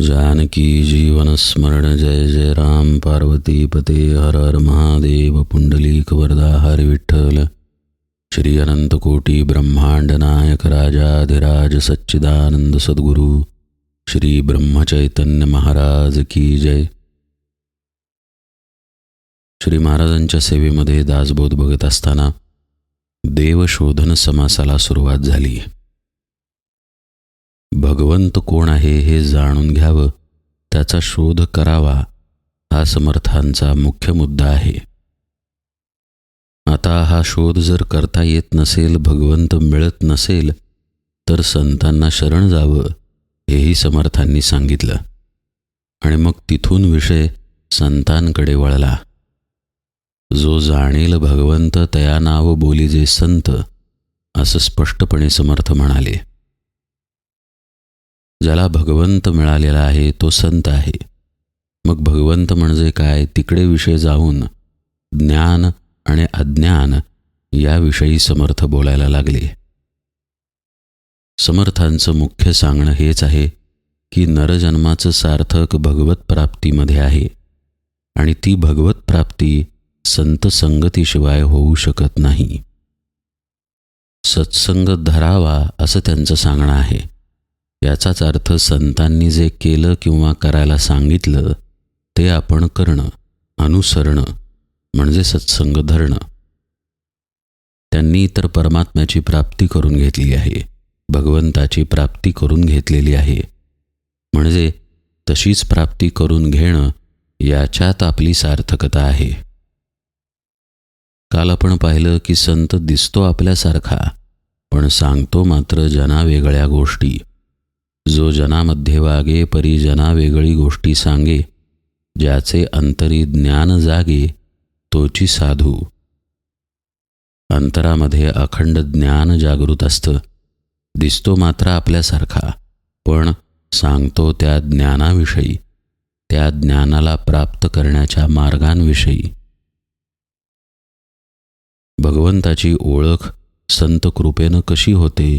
जानकी जीवन स्मरण जय जय राम। पार्वती पते हर हर महादेव। पुंडलीक वरदा हर विठ्ठल। श्री अनंत कोटी ब्रह्मांड नायक राजाधिराज सच्चिदानंद सद्गुरु। श्री ब्रह्मचैतन्य महाराज की जय। श्री महाराजांच्या सेवेमध्ये दासबोध बघत असताना देवशोधन समासाला सुरुवात झाली भगवंत कोण आहे हे जाणून घ्यावं त्याचा शोध करावा हा समर्थांचा मुख्य मुद्दा आहे. आता हा शोध जर करता येत नसेल भगवंत मिळत नसेल तर संतांना शरण जावं हेही समर्थांनी सांगितलं. आणि मग तिथून विषय संतांकडे वळला. जो जाणेल भगवंत तया नाव बोली जे संत असं स्पष्टपणे समर्थ म्हणाले. ज्याला भगवंत मिळालेला आहे तो संत आहे. मग भगवंत म्हणजे काय? तिकडे विषय जाऊन ज्ञान आणि अज्ञान याविषयी समर्थ बोलायला लागले. समर्थांचं मुख्य सांगणं हेच आहे की नरजन्माचं सार्थक भगवत प्राप्तीमध्ये आहे आणि ती भगवत प्राप्ती संत संगतीशिवाय होऊ शकत नाही. सत्संग धरावा असं त्यांचं सांगणं आहे. याचाच अर्थ संतांनी जे केलं किंवा करायला सांगितलं ते आपण करणं अनुसरणं म्हणजे सत्संग धरणं. त्यांनी तर परमात्म्याची प्राप्ती करून घेतली आहे भगवंताची प्राप्ती करून घेतलेली आहे. म्हणजे तशीच प्राप्ती करून घेणं याच्यात आपली सार्थकता आहे. काल आपण पाहिलं की संत दिसतो आपल्यासारखा पण सांगतो मात्र जना वेगळ्या गोष्टी. जो जनामध्ये वागे परी जना वेगळी गोष्टी सांगे ज्याचे अंतरी ज्ञान जागे तोची साधू. अंतरामध्ये अखंड ज्ञान जागृत असतं. दिसतो मात्र आपल्यासारखा पण सांगतो त्या ज्ञानाविषयी त्या ज्ञानाला प्राप्त करण्याच्या मार्गांविषयी. भगवंताची ओळख संत कृपेनं कशी होते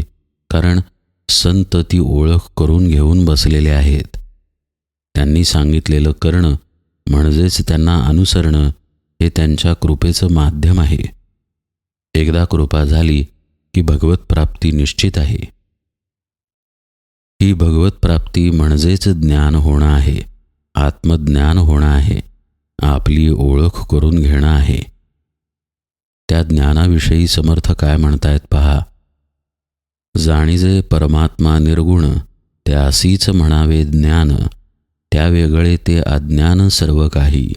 कारण संत ती ओळख करून घेऊन बसलेले आहेत. त्यांनी सांगितलेलं करणं म्हणजेच त्यांना अनुसरणं हे त्यांच्या कृपेचं माध्यम आहे. एकदा कृपा झाली की भगवत प्राप्ती निश्चित आहे. ही भगवत प्राप्ती म्हणजेच ज्ञान होणं आहे. आत्मज्ञान होणं आहे. आपली ओळख करून घेणं आहे. त्या ज्ञानाविषयी समर्थ काय म्हणतायत पहा. जाणीजे परमात्मा निर्गुण त्यासीच म्हणावे ज्ञान त्या वेगळे ते अज्ञान सर्व काही.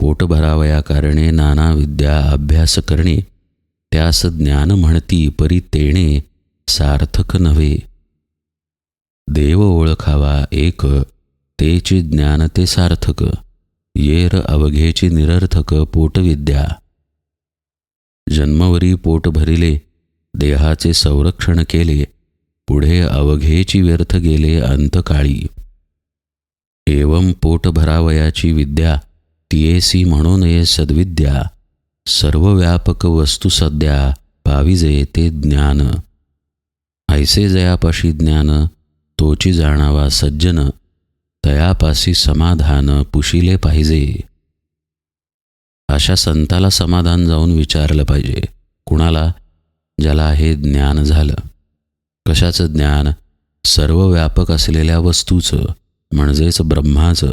पोट भरावया कारणे नाना विद्या अभ्यास करणे त्यास ज्ञान म्हणती परी तेणे सार्थक नव्हे. देव ओळखावा एक तेचे ज्ञान ते सार्थक येर अवघेची निरर्थक पोटविद्या. जन्मवरी पोट भरिले देहाचे संरक्षण केले पुढे अवघेची व्यर्थ गेले अंतकाळी. एवं पोट भरावयाची विद्या तियेसी म्हणून ये सद्विद्या सर्वव्यापक वस्तू सध्या पाविजे ते ज्ञान. ऐसे जयापाशी ज्ञान तोची जाणावा सज्जन तयापासी समाधान पुशिले पाहिजे. अशा संताला समाधान जाऊन विचारलं पाहिजे. कुणाला? ज्याला हे ज्ञान झालं. कशाचं ज्ञान? सर्व व्यापक असलेल्या वस्तूचं म्हणजेच ब्रह्माचं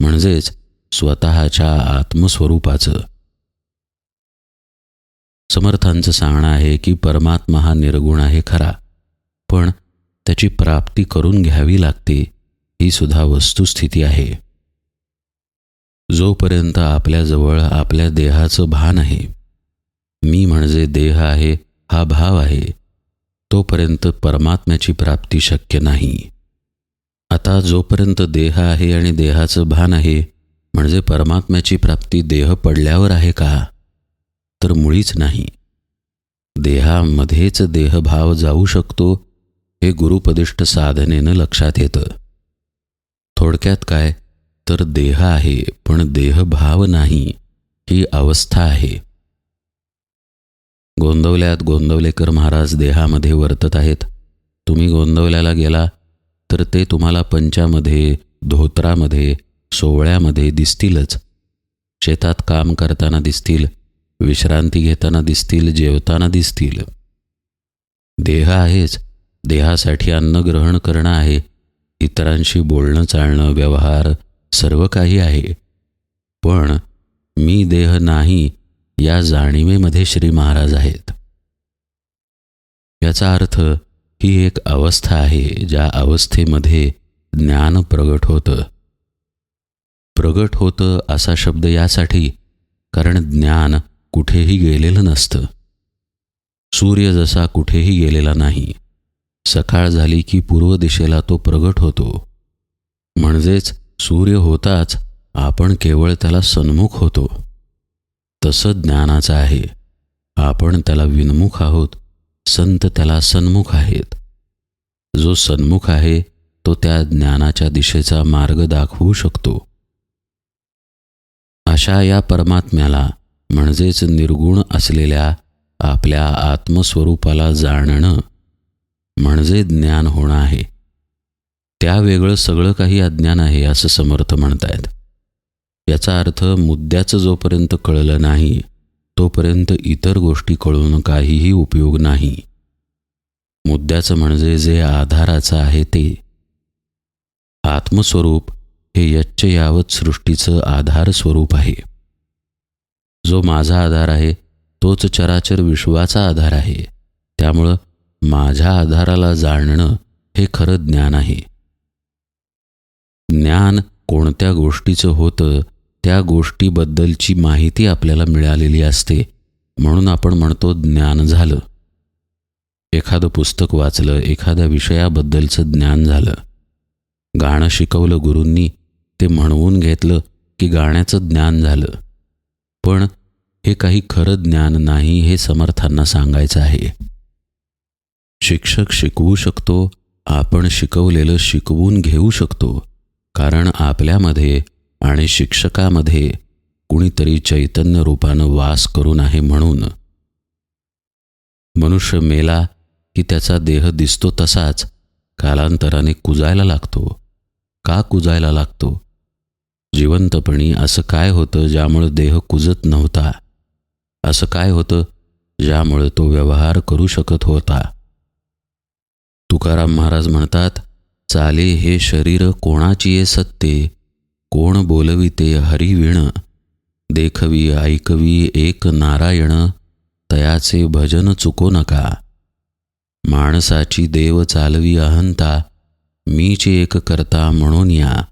म्हणजेच स्वतःच्या आत्मस्वरूपाचं. समर्थांचं सांगणं आहे की परमात्मा हा निर्गुण आहे खरा पण त्याची प्राप्ती करून घ्यावी लागते ही सुद्धा वस्तुस्थिती आहे. जोपर्यंत आपल्याजवळ आपल्या देहाचं भान आहे मी म्हणजे देह आहे हा भाव आहे. तोपर्यंत परमात्म्याची प्राप्ती शक्य नाही. आता जोपर्यंत देह आहे आणि देहाचं भान आहे म्हणजे परमात्म्याची प्राप्ती देह पडल्यावर आहे का? तर मुळीच नाही. देहामध्येच देहभाव जाऊ शकतो हे गुरुपदिष्ट साधनेनं लक्षात येतं. थोडक्यात काय? तर देह आहे पण देहभाव नाही ही अवस्था आहे. गोंदवल्यात गोंदवलेकर महाराज देहामध्ये वर्तत आहेत. तुम्ही गोंदवल्याला गेला तर ते तुम्हाला पंचामध्ये धोत्रामध्ये सोहळ्यामध्ये दिसतीलच. शेतात काम करताना दिसतील विश्रांती घेताना दिसतील जेवताना दिसतील. देह आहेच देहासाठी अन्न ग्रहण करणं आहे. इतरांशी बोलणं चालणं व्यवहार सर्व काही आहे. पण मी देह नाही या जाणिवेमध्ये श्री महाराज आहेत. याचा अर्थ ही एक अवस्था आहे ज्या अवस्थेमध्ये ज्ञान प्रगट होतं. प्रगट होतं असा शब्द यासाठी कारण ज्ञान कुठेही गेलेलं नसतं. सूर्य जसा कुठेही गेलेला नाही सकाळ झाली की पूर्व दिशेला तो प्रगट होतो. म्हणजेच सूर्य होताच आपण केवळ त्याला सन्मुख होतो. तसं ज्ञानाचं आहे. आपण त्याला विनमुख आहोत. संत त्याला सन्मुख आहेत. जो सन्मुख आहे तो त्या ज्ञानाच्या दिशेचा मार्ग दाखवू शकतो. अशा या परमात्म्याला म्हणजेच निर्गुण असलेल्या आपल्या आत्मस्वरूपाला जाणणं म्हणजे ज्ञान होणं आहे. त्या वेगळं सगळं काही अज्ञान आहे असं समर्थ म्हणतायत. याचा अर्थ मुद्द्याचं जोपर्यंत कळलं नाही तोपर्यंत इतर गोष्टी कळून काहीही उपयोग नाही. मुद्द्याचं म्हणजे जे आधाराचं आहे ते. आत्मस्वरूप हे यच्च यावत सृष्टीचं आधार स्वरूप आहे. जो माझा आधार आहे तोच चराचर विश्वाचा आधार आहे. त्यामुळं माझ्या आधाराला जाणणं हे खरं ज्ञान आहे. ज्ञान कोणत्या गोष्टीचं होतं त्या गोष्टीबद्दलची माहिती आपल्याला मिळालेली असते म्हणून आपण म्हणतो ज्ञान झालं. एखादं पुस्तक वाचलं एखाद्या विषयाबद्दलचं ज्ञान झालं. गाणं शिकवलं गुरूंनी ते म्हणवून घेतलं की गाण्याचं ज्ञान झालं. पण हे काही खरं ज्ञान नाही हे समर्थांना सांगायचं आहे. शिक्षक शिकवू शकतो आपण शिकवलेलं शिकवून घेऊ शकतो कारण आपल्यामध्ये आणि शिक्षकामध्ये कुणीतरी चैतन्य रूपानं वास करून आहे म्हणून. मनुष्य मेला की त्याचा देह दिसतो तसाच कालांतराने कुजायला लागतो. का कुजायला लागतो? जिवंतपणी असं काय होतं ज्यामुळं देह कुजत नव्हता? असं काय होतं ज्यामुळे तो व्यवहार करू शकत होता? तुकाराम महाराज म्हणतात चाले हे शरीर कोणाची ये सत्ते? कोण बोलविते हरिविण? देखवी ऐकवी एक नारायण तयाचे भजन चुको नका. माणसाची देव चालवी अहंता मीचे एक करता म्हणून या.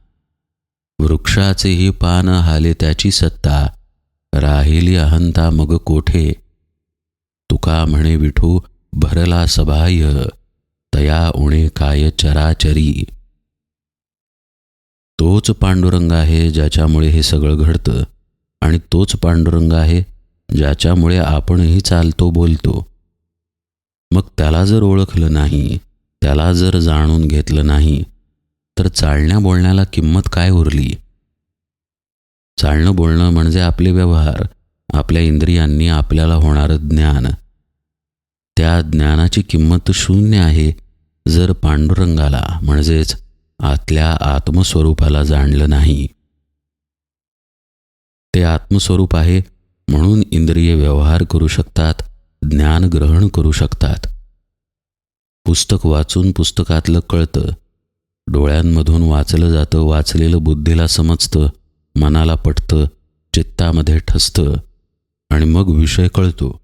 वृक्षाचेही पान हाले त्याची सत्ता राहिली अहंता मग कोठे? तुका म्हणे विठू भरला सबाह्य तया उणे काय चराचरी. तोच पांडुरंग आहे ज्याच्यामुळे हे सगळं घडतं आणि तोच पांडुरंग आहे ज्याच्यामुळे आपणही चालतो बोलतो. मग त्याला जर ओळखलं नाही त्याला जर जाणून घेतलं नाही तर चालण्या बोलण्याला किंमत काय उरली? चालणं बोलणं म्हणजे आपले व्यवहार आपल्या इंद्रियांनी आपल्याला होणारं ज्ञान. त्या ज्ञानाची किंमत शून्य आहे जर पांडुरंगाला म्हणजेच आतल्या आत्मस्वरूपाला जाणलं नाही. ते आत्मस्वरूप आहे म्हणून इंद्रिय व्यवहार करू शकतात ज्ञान ग्रहण करू शकतात. पुस्तक वाचून पुस्तकातलं कळतं. डोळ्यांमधून वाचलं जातं वाचलेलं बुद्धीला समजतं मनाला पटतं चित्तामध्ये ठसतं आणि मग विषय कळतो.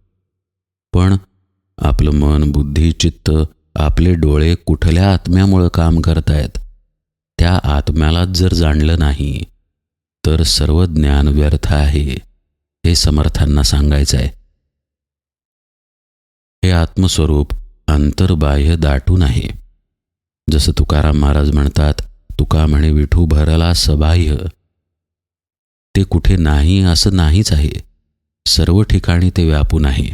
पण आपलं मन बुद्धी चित्त आपले डोळे कुठल्या आत्म्यामुळं काम करतायत? त्या आत्म्यालाच जर जाणलं नाही तर सर्व ज्ञान व्यर्थ आहे हे समर्थांना सांगायचं आहे हे आत्मस्वरूप अंतर्बाह्य दाटून आहे. जसं तुकाराम महाराज म्हणतात तुका म्हणे विठू भरला सबाह्य. ते कुठे नाही असं नाहीच आहे. सर्व ठिकाणी ते व्यापून आहे.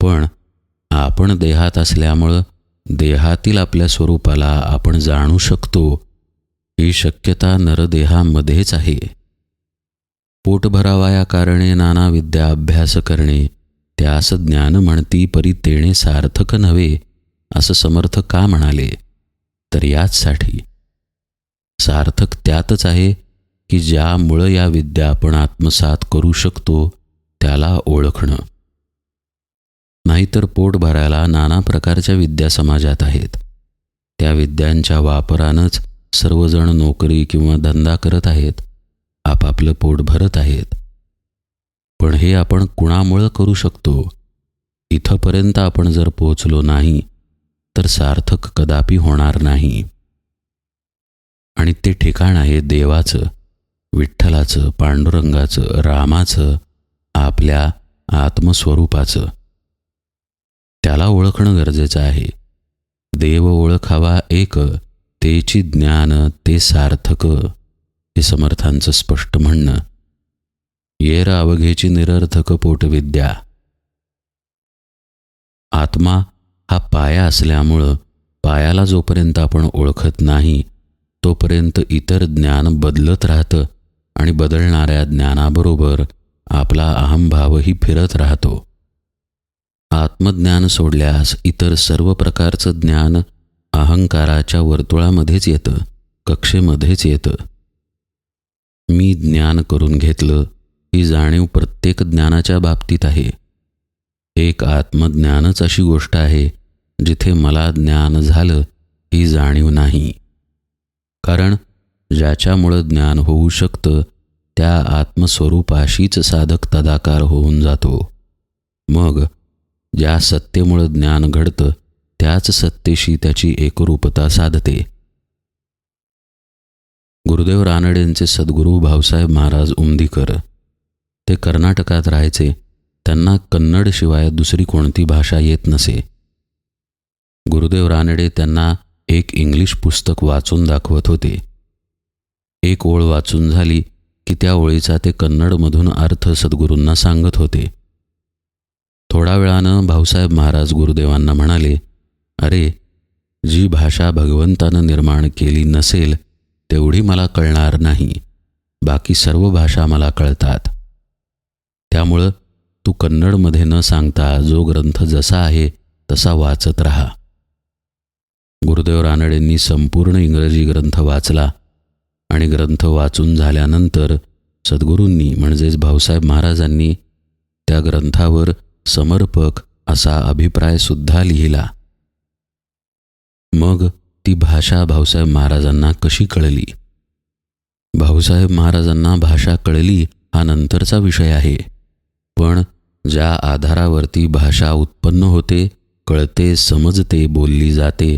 पण आपण देहात असल्यामुळं देहातील आपल्या स्वरूपाला आपण जाणू शकतो ही शक्यता नरदेहामध्येच आहे. पोट कारणे नाना विद्या अभ्यास करणे त्यास ज्ञान म्हणती परी तेणे सार्थक नव्हे असं समर्थ का म्हणाले? तर याचसाठी. सार्थक त्यातच आहे की ज्यामुळं या विद्या आपण आत्मसात करू शकतो त्याला ओळखणं. नाहीतर पोट भरायला नाना प्रकारच्या विद्या समाजात आहेत. त्या विद्यांच्या वापरानंच सर्वजण नोकरी किंवा धंदा करत आहेत आपापलं पोट भरत आहेत. पण हे आपण कुणामुळं करू शकतो? इथंपर्यंत आपण जर पोचलो नाही तर सार्थक कदापि होणार नाही. आणि ते ठिकाण आहे देवाचं विठ्ठलाचं पांडुरंगाचं रामाचं आपल्या आत्मस्वरूपाचं. त्याला ओळखणं गरजेचं आहे. देव ओळखावा एक तेची ज्ञान ते सार्थक हे समर्थांचं स्पष्ट म्हणणं. येर अवघेची निरर्थक पोटविद्या. आत्मा हा पाया असल्यामुळं पायाला जोपर्यंत आपण ओळखत नाही तोपर्यंत इतर ज्ञान बदलत राहतं आणि बदलणाऱ्या ज्ञानाबरोबर आपला अहमभावही फिरत राहतो. आत्मज्ञान सोडल्यास इतर सर्व प्रकारचं ज्ञान अहंकाराच्या वर्तुळामध्येच येतं कक्षेमध्येच येतं. मी ज्ञान करून घेतलं ही जाणीव प्रत्येक ज्ञानाच्या बाबतीत आहे. एक आत्मज्ञानच अशी गोष्ट आहे जिथे मला ज्ञान झालं ही जाणीव नाही. कारण ज्याच्यामुळं ज्ञान होऊ शकतं त्या आत्मस्वरूपाशीच साधक तदाकार होऊन जातो. मग ज्या सत्तेमुळं ज्ञान घडतं त्याच सत्तेशी त्याची एकरूपता साधते. गुरुदेव रानडेंचे सद्गुरू भाऊसाहेब महाराज उमदीकर ते कर्नाटकात राहायचे त्यांना कन्नडशिवाय दुसरी कोणती भाषा येत नसे. गुरुदेव रानडे त्यांना एक इंग्लिश पुस्तक वाचून दाखवत होते. एक ओळ वाचून झाली की त्या ओळीचा ते कन्नडमधून अर्थ सद्गुरूंना सांगत होते. थोड्या वेळानं भाऊसाहेब महाराज गुरुदेवांना म्हणाले अरे जी भाषा भगवंतानं निर्माण केली नसेल तेवढी मला कळणार नाही. बाकी सर्व भाषा मला कळतात. त्यामुळं तू कन्नडमध्ये न सांगता जो ग्रंथ जसा आहे तसा वाचत राहा. गुरुदेव रानडेंनी संपूर्ण इंग्रजी ग्रंथ वाचला आणि ग्रंथ वाचून झाल्यानंतर सद्गुरूंनी म्हणजेच भाऊसाहेब महाराजांनी त्या ग्रंथावर समर्पक असा अभिप्रायसुद्धा लिहिला. मग ती भाषा भाऊसाहेब महाराजांना कशी कळली? भाऊसाहेब महाराजांना भाषा कळली हा नंतरचा विषय आहे. पण ज्या आधारावरती भाषा उत्पन्न होते कळते समजते बोलली जाते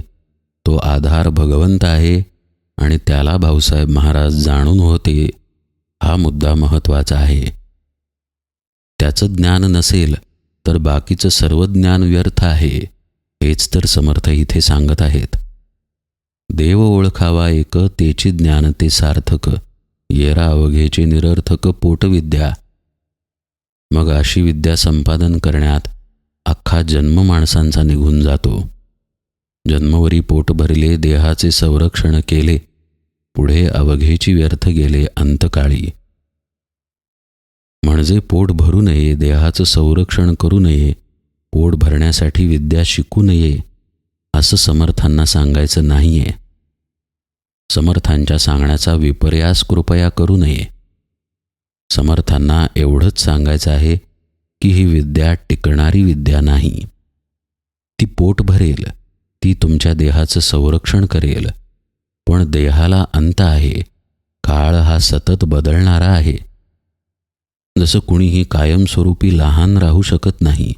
तो आधार भगवंत आहे आणि त्याला भाऊसाहेब महाराज जाणून होते. हा मुद्दा महत्त्वाचा आहे. त्याचं ज्ञान नसेल तर बाकीचं सर्व ज्ञान व्यर्थ आहे. हेच तर समर्थ इथे सांगत आहेत. देव ओळखावा एक तेची ज्ञान ते सार्थक. येरा अवघेचे निरर्थक पोटविद्या मग अशी विद्या संपादन करण्यात अख्खा जन्म माणसांचा निघून जातो. जन्मवरी पोट भरले देहाचे संरक्षण केले पुढे अवघेची व्यर्थ गेले अंतकाळी. म्हणजे पोट भरू नये देहाचं संरक्षण करू नये पोट भरण्यासाठी विद्या शिकू नये असं समर्थांना सांगायचं नाहीये. समर्थांच्या सांगण्याचा विपर्यास कृपया करू नये. समर्थांना एवढंच सांगायचं आहे की ही विद्या टिकणारी विद्या नाही. ती पोट भरेल ती तुमच्या देहाचं संरक्षण करेल. पण देहाला अंत आहे काळ हा सतत बदलणारा आहे. जसं कुणीही कायमस्वरूपी लहान राहू शकत नाही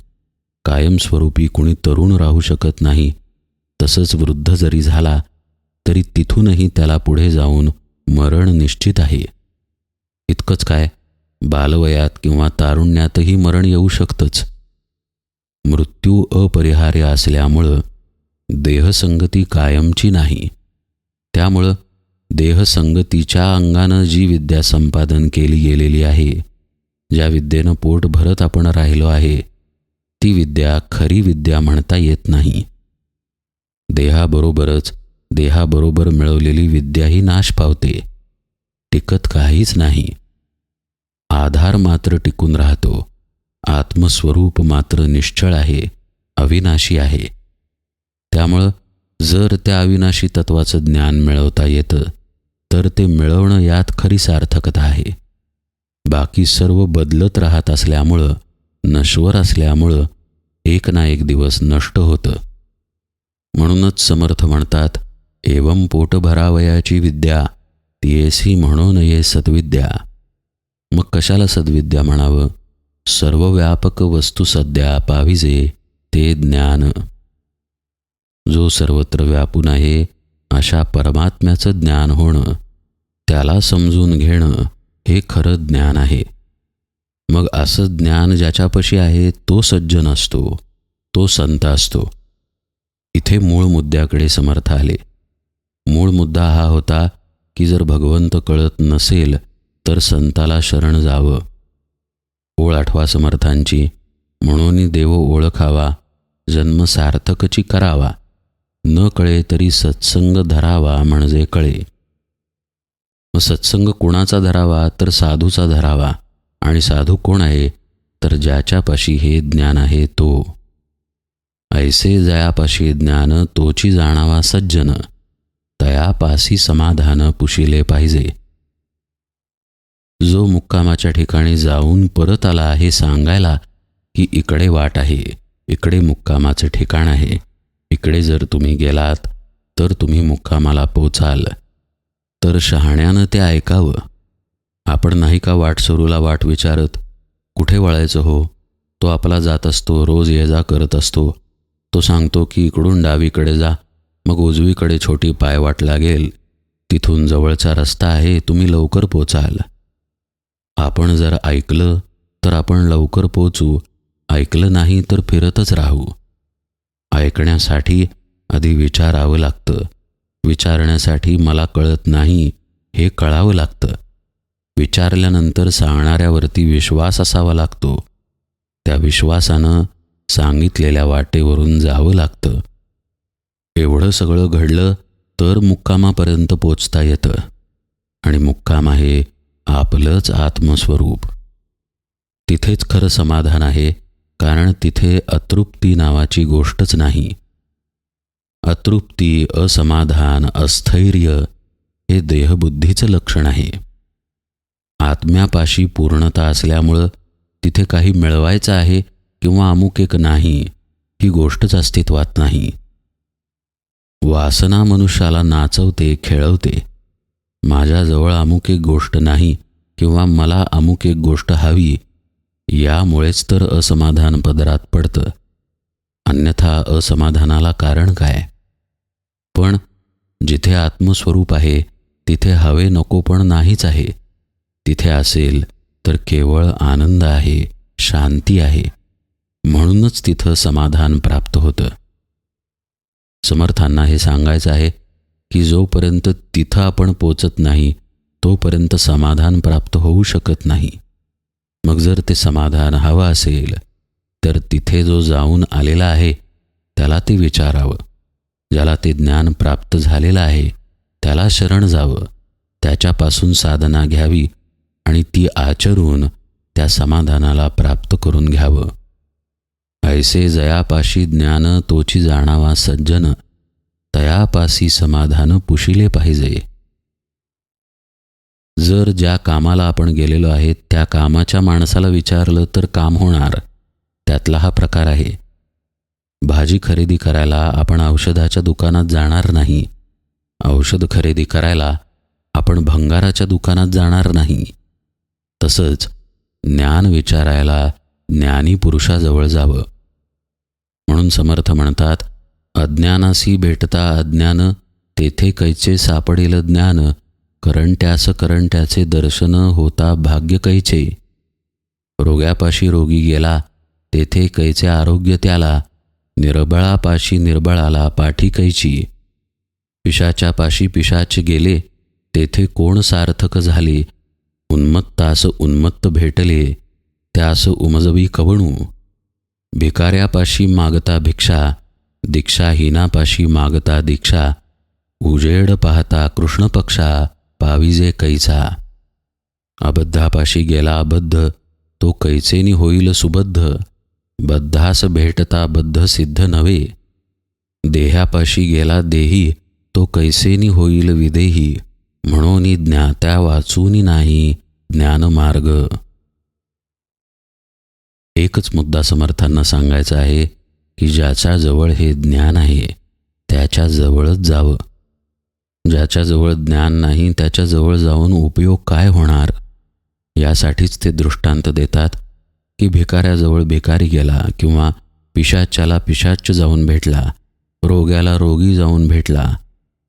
कायमस्वरूपी कुणी तरुण राहू शकत नाही तसंच वृद्ध जरी झाला तरी तिथूनही त्याला पुढे जाऊन मरण निश्चित आहे. इतकंच काय बालवयात किंवा तारुण्यातही मरण येऊ शकतंच. मृत्यू अपरिहार्य असल्यामुळं देहसंगती कायमची नाही. त्यामुळं देहसंगतीच्या अंगानं जी विद्या संपादन केली गेलेली आहे ज्या विद्येनं पोट भरत आपण राहिलो आहे ती विद्या खरी विद्या म्हणता येत नाही. देहाबरोबरच देहाबरोबर मिळवलेली विद्याही नाश पावते. टिकत काहीच नाही. आधार मात्र टिकून राहतो. आत्मस्वरूप मात्र निश्चळ आहे अविनाशी आहे. त्यामुळं जर त्या अविनाशी तत्वाचं ज्ञान मिळवता येतं तर ते मिळवणं यात खरी सार्थकता आहे. बाकी सर्व बदलत राहत असल्यामुळं नश्वर असल्यामुळं एक ना एक दिवस नष्ट होतं. म्हणूनच समर्थ म्हणतात एवं पोट भरावयाची विद्या तीएसी म्हणून ये सद्विद्या. मग कशाला सद्विद्या म्हणावं? सर्वव्यापक वस्तू सध्या पाविजे ते ज्ञान. जो सर्वत्र व्यापून आहे अशा परमात्म्याचं ज्ञान होणं त्याला समजून घेणं हे खरं ज्ञान आहे. मग असं ज्ञान ज्याच्यापाशी आहे तो सज्जन असतो तो संत असतो. इथे मूळ मुद्द्याकडे समर्थ आले. मूळ मुद्दा हा होता की जर भगवंत कळत नसेल तर संताला शरण जावं. ओळ आठवा समर्थांची म्हणून देव ओळखावा जन्म सार्थकची करावा. न कळे तरी सत्संग धरावा म्हणजे कळे. मग सत्संग कोणाचा धरावा तर साधूचा धरावा. आणि साधू कोण आहे? तर ज्याच्यापाशी हे ज्ञान आहे तो. ऐसे जयापाशी ज्ञान तोची जाणावा सज्जन. तयापासी समाधान पुशिले पाहिजे. जो मुक्कामाच्या ठिकाणी जाऊन परत आला हे सांगायला की इकडे वाट आहे इकडे मुक्कामाचं ठिकाण आहे. इकडे जर तुम्ही गेलात तर तुम्ही मुक्कामाला पोचाल. तर शहाण्यानं ते ऐकावं. आपण नाही का वाट सरूला वाट विचारत कुठे वळायचं हो? तो आपला जात असतो रोज ये जा करत असतो. तो सांगतो की इकडून डावीकडे जा मग उजवीकडे छोटी पायवाट लागेल. तिथून जवळचा रस्ता आहे तुम्ही लवकर पोचाल. आपण जर ऐकलं तर आपण लवकर पोचू. ऐकलं नाही तर फिरतच राहू. ऐकण्यासाठी आधी विचारावं लागतं. विचारण्यासाठी मला कळत नाही हे कळावं लागतं. विचारल्यानंतर सांगणाऱ्यावरती विश्वास असावा लागतो. त्या विश्वासानं सांगितलेल्या वाटेवरून जावं लागतं. एवढं सगळं घडलं तर मुक्कामापर्यंत पोचता येतं. आणि मुक्काम आहे आपलंच आत्मस्वरूप. तिथेच खरं समाधान आहे कारण तिथे अतृप्ती नावाची गोष्टच नाही. अतृप्ती असमाधान अस्थैर्य हे देहबुद्धीचं लक्षण आहे. आत्म्यापाशी पूर्णता असल्यामुळं तिथे काही मिळवायचं आहे किंवा अमुक एक नाही ही गोष्टच अस्तित्वात नाही. वासना मनुष्याला नाचवते खेळवते. माझ्याजवळ अमुक एक गोष्ट नाही किंवा मला अमुक एक गोष्ट हवी यामुळेच तर असमाधान पदरात पडतं. अन्यथा असमाधानाला कारण काय? पण जिथे आत्मस्वरूप आहे तिथे हवे नको पण नाहीच आहे. तिथे असेल तर केवळ आनंद आहे शांती आहे. म्हणूनच तिथं समाधान प्राप्त होतं. समर्थांना हे सांगायचं आहे की जोपर्यंत तिथं आपण पोचत नाही तोपर्यंत समाधान प्राप्त होऊ शकत नाही. मग जर ते समाधान हवं असेल तर तिथे जो जाऊन आलेला आहे त्याला ते विचारावं. ज्याला ते ज्ञान प्राप्त झालेलं आहे त्याला शरण जावं. त्याच्यापासून साधना घ्यावी आणि ती आचरून त्या समाधानाला प्राप्त करून घ्यावं. ऐसे जयापाशी ज्ञान तोची जाणावा सज्जन तयापासी समाधान पुशिले पाहिजे. जर ज्या कामाला आपण गेलेलो आहे त्या कामाच्या माणसाला विचारलं तर काम होणार. त्यातला हा प्रकार आहे. भाजी खरेदी करायला आपण औषधाच्या दुकानात जाणार नाही. औषध खरेदी करायला आपण भंगाराच्या दुकानात जाणार नाही. तसंच ज्ञान विचारायला ज्ञानी पुरुषाजवळ जावं. म्हणून समर्थ म्हणतात अज्ञानासी भेटता अज्ञान तेथे कैचे सापडेल ज्ञान करंट्यास करंट्याचे दर्शन होता भाग्य कैचे. रोग्यापाशी रोगी गेला तेथे कैचे आरोग्य त्याला निर्बळापाशी निर्बळाला पाठी कैची. पिशाच्या पाशी पिशाच गेले तेथे कोण सार्थक झाले उन्मत्तास उन्मत्त भेटले त्यास उमजवी कवणू. भिकाऱ्यापाशी मागता भिक्षा दीक्षाहीनापाशी मागता दीक्षा उजेड पाहता कृष्णपक्षा पाविजे कैचा अबद्धापाशी गेला अबद्ध तो कैचेनी होईल सुबद्ध. बद्धास भेटता बद्ध सिद्ध नव्हे. देहापाशी गेला देही तो कैसेनी होईल विदेही. म्हणून ज्ञात्या वाचूनी नाही ज्ञानमार्ग. एकच मुद्दा समर्थांना सांगायचा आहे की ज्याच्याजवळ हे ज्ञान आहे त्याच्याजवळच जावं. ज्याच्याजवळ ज्ञान नाही त्याच्याजवळ जाऊन उपयोग काय होणार? यासाठीच ते दृष्टांत देतात की भिकाऱ्याजवळ भिकारी गेला किंवा पिशाच्याला पिशाच जाऊन भेटला रोग्याला रोगी जाऊन भेटला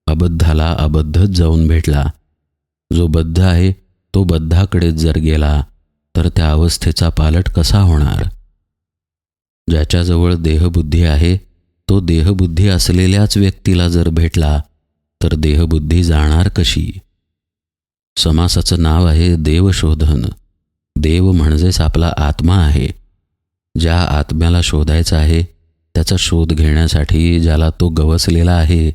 अबद्धाला अबद्धच जाऊन भेटला. जो बद्ध आहे तो बद्धाकडेच जर गेला तर त्या अवस्थेचा पालट कसा होणार? ज्याच्याजवळ देहबुद्धी आहे तो देहबुद्धी असलेल्याच व्यक्तीला जर भेटला तर देहबुद्धी जाणार कशी? समासाचं नाव आहे देवशोधन. देव म्हणजेच आपला आत्मा आहे. ज्या आत्म्याला शोधायचा आहे त्याचा शोध घेण्यासाठी ज्याला तो गवसलेला आहे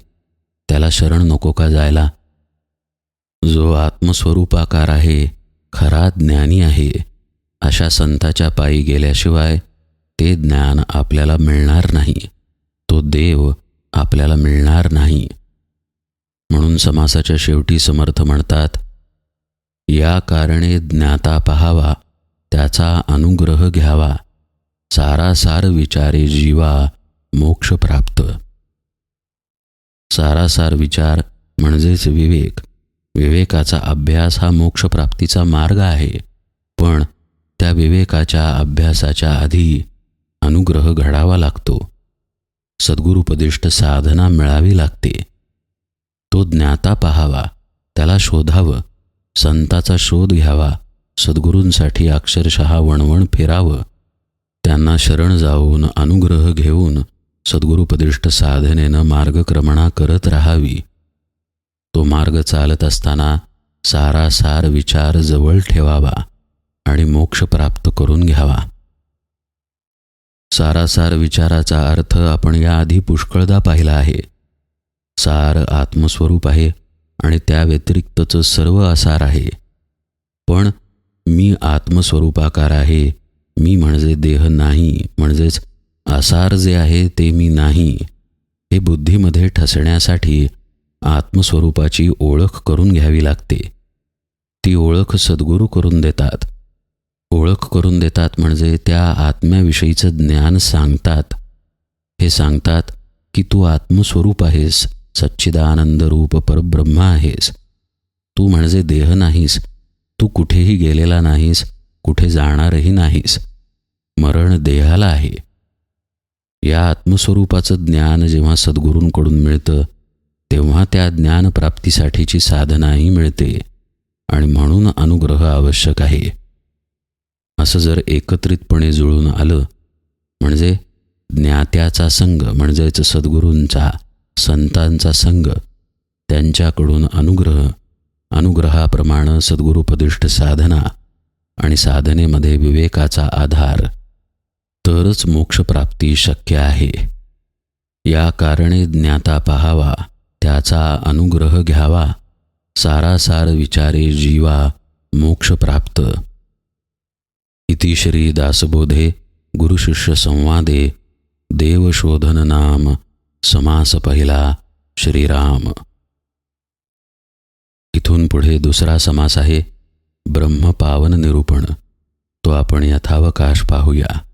त्याला शरण नको का जायला? जो आत्मस्वरूपाकार आहे खरा ज्ञानी आहे अशा संताच्या पायी गेल्याशिवाय ते ज्ञान आपल्याला मिळणार नाही. तो देव आपल्याला मिळणार नाही. म्हणून समासाच्या शेवटी समर्थ म्हणतात या कारणे ज्ञाता पहावा त्याचा अनुग्रह घ्यावा. सारासार विचारे जीवा मोक्ष प्राप्त. सारासार विचार म्हणजेच विवेक. विवेकाचा अभ्यास हा मोक्षप्राप्तीचा मार्ग आहे. पण त्या विवेकाच्या अभ्यासाच्या आधी अनुग्रह घडावा लागतो. सद्गुरुपदिष्ट साधना मिळावी लागते. तो ज्ञाता पाहावा. त्याला शोधावं. संताचा शोध घ्यावा. सद्गुरूंसाठी अक्षरशः वणवण फिरावं. त्यांना शरण जाऊन अनुग्रह घेऊन सद्गुरुपदिष्ट साधनेनं मार्गक्रमणा करत राहावी. तो मार्ग चालत असताना सारासार विचार जवळ ठेवावा आणि मोक्ष प्राप्त करून घ्यावा. सारासार विचाराचा अर्थ आपण याआधी पुष्कळदा पाहिला आहे. सार आत्मस्वरूप आहे आणि त्या व्यतिरिक्तचं सर्व आसार आहे. पण मी आत्मस्वरूपाकार आहे मी म्हणजे देह नाही म्हणजेच आसार जे आहे ते मी नाही. हे बुद्धीमध्ये ठसण्यासाठी आत्मस्वरूपाची ओळख करून घ्यावी लागते. ती ओळख सद्गुरू करून देतात. ओळख करून देतात म्हणजे त्या आत्म्याविषयीचं ज्ञान सांगतात. हे सांगतात की तू आत्मस्वरूप आहेस सच्चिदानंद रूप परब्रह्म आहेस. तू म्हणजे देह नाहीस तू कुठेही गेलेला नाहीस कुठे जाणारही नाहीस. मरण देहाला आहे. या आत्मस्वरूपाचं ज्ञान जेव्हा सद्गुरूंकडून मिळतं तेव्हा त्या ज्ञानप्राप्तीसाठीची साधनाही मिळते आणि म्हणून अनुग्रह आवश्यक आहे. असं जर एकत्रितपणे जुळून आलं म्हणजे ज्ञात्याचा संघ म्हणजेच सद्गुरूंचा संतांचा संघ त्यांच्याकडून अनुग्रह अनुग्रहाप्रमाणे सद्गुरुपदिष्ट साधना आणि साधनेमध्ये विवेकाचा आधार तरच मोक्षप्राप्ती शक्य आहे. या कारणे ज्ञाता पाहावा त्याचा अनुग्रह घ्यावा. सारासार विचारे जीवा मोक्षप्राप्त. इति श्री दासबोधे गुरुशिष्य संवादे देवशोधन नाम समास पहिला श्रीराम. इथून पुढे दुसरा समास आहे ब्रह्मपावन निरूपण तो आपण यथावकाश पाहूया.